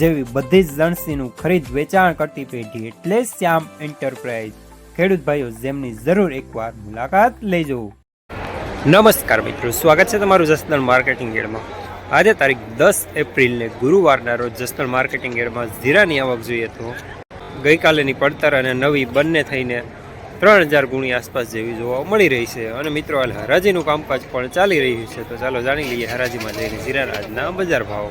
જેવી બધી જ લણસીનું ખરીદ વેચાણ કરતી પેઢી એટલે શ્યામ એન્ટરપ્રાઇઝ. ખેડૂત ભાઈઓ, જેમની જરૂર એકવાર મુલાકાત લેજો. નમસ્કાર મિત્રો, સ્વાગત છે તમારું જસદણ માર્કેટિંગ યાર્ડમાં આજે તારીખ દસ એપ્રિલને ગુરુવારના રોજ જસદણ માર્કેટિંગ યાર્ડમાં ઝીરાની આવક જોઈએ તો ગઈકાલેની પડતર અને નવી બંને થઈને ત્રણ હજાર ગુણી આસપાસ જેવી જોવા મળી રહી છે. અને મિત્રો, હાલ હરાજીનું કામકાજ પણ ચાલી રહ્યું છે. તો ચાલો જાણી લઈએ હરાજીમાં જઈને જીરાના આજના બજાર ભાવ.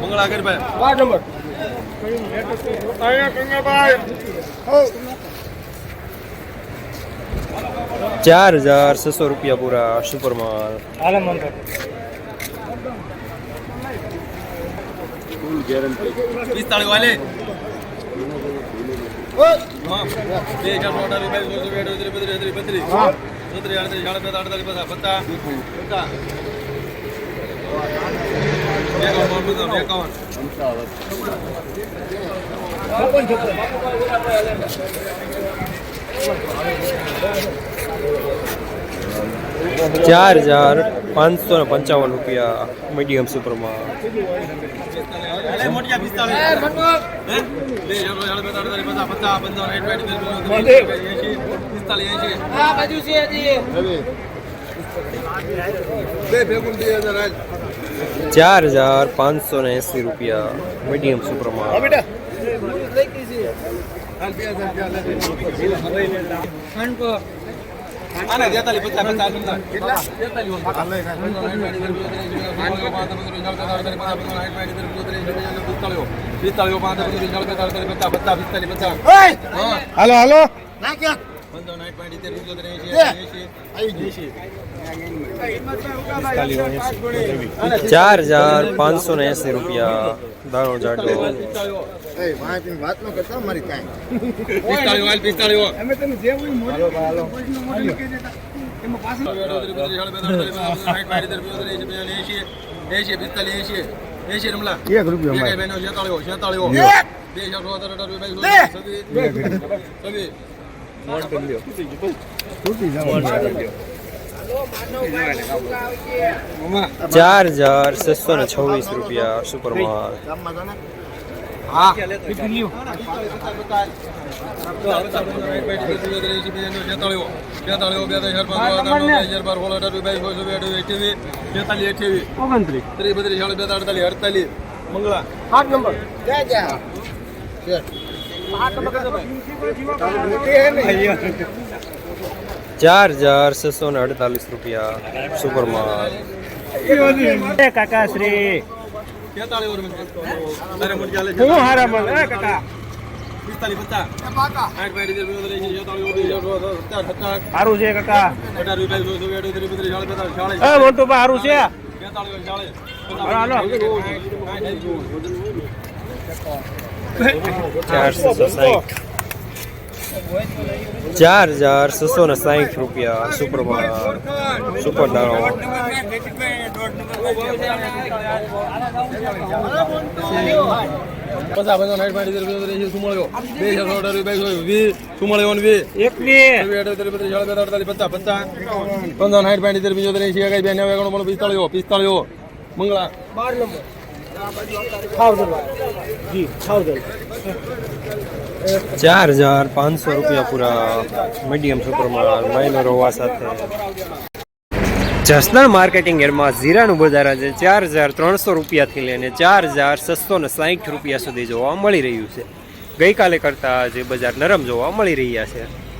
મંગળા કરી ભાઈ. ચાર હજાર છસો રૂપિયા પૂરા સુપર માલ પિસ્તાળીસ વાલે બે હજાર સો અઢાર બત્રીસ બત્રીસ અડતાલીસ પચાસ. પચાસ. એકાવન ચાર હજાર પાંચસો ને પંચાવન રૂપિયા મીડિયમ સુપર માલ અરે મોટિયા પિસ્તાળીસ હે? બે હજાર સો અડતાલીસ અડતાલીસ પચાસ પચાસ પંચાવન સાઠ સાઠ એંશી પિસ્તાળીસ એંશી બે ભેગું બે હજાર આજ ચાર હજાર પાંચસો ને એસી રૂપિયા મીડિયમ સુપરમાં હાલ હાલો. હાલો પંચાવન સાઠ પાંચ ચાર હજાર પાંચસો ને એસી રૂપિયા દાણો જાડો એક રૂપિયા ચાર હજાર છસો ને છવ્વીસ રૂપિયા સુપર માલ મંગળા આઠ નંબર ક્યાં ક્યાં ચાર હજાર છસો ને અડતાલીસ રૂપિયા સુપર માલ કાકાશ્રી હું હારા મળ એ કાકા. સારું છે કાકા. મોટું સારું છે. ચાર છસો સાઠ ચાર હજાર છસો ને સાઠ રૂપિયા સુપર સુપર દાણો. મંગળા પચાસ સાઠ પાંચ ઇત્તેર ચાર હજાર પાંચસો રૂપિયા પૂરા મીડિયમ સુપરમાં મહિનો રોવા સાથે. જસદણ માર્કેટિંગ એરમાં જીરાનું બજાર આજે ચાર હજાર ત્રણસો રૂપિયાથી લઈને ચાર હજાર છસો ને સાહીઠ રૂપિયા સુધી જોવા મળી રહ્યું છે. ગઈકાલે કરતાં આજે બજાર નરમ જોવા મળી રહ્યા છે.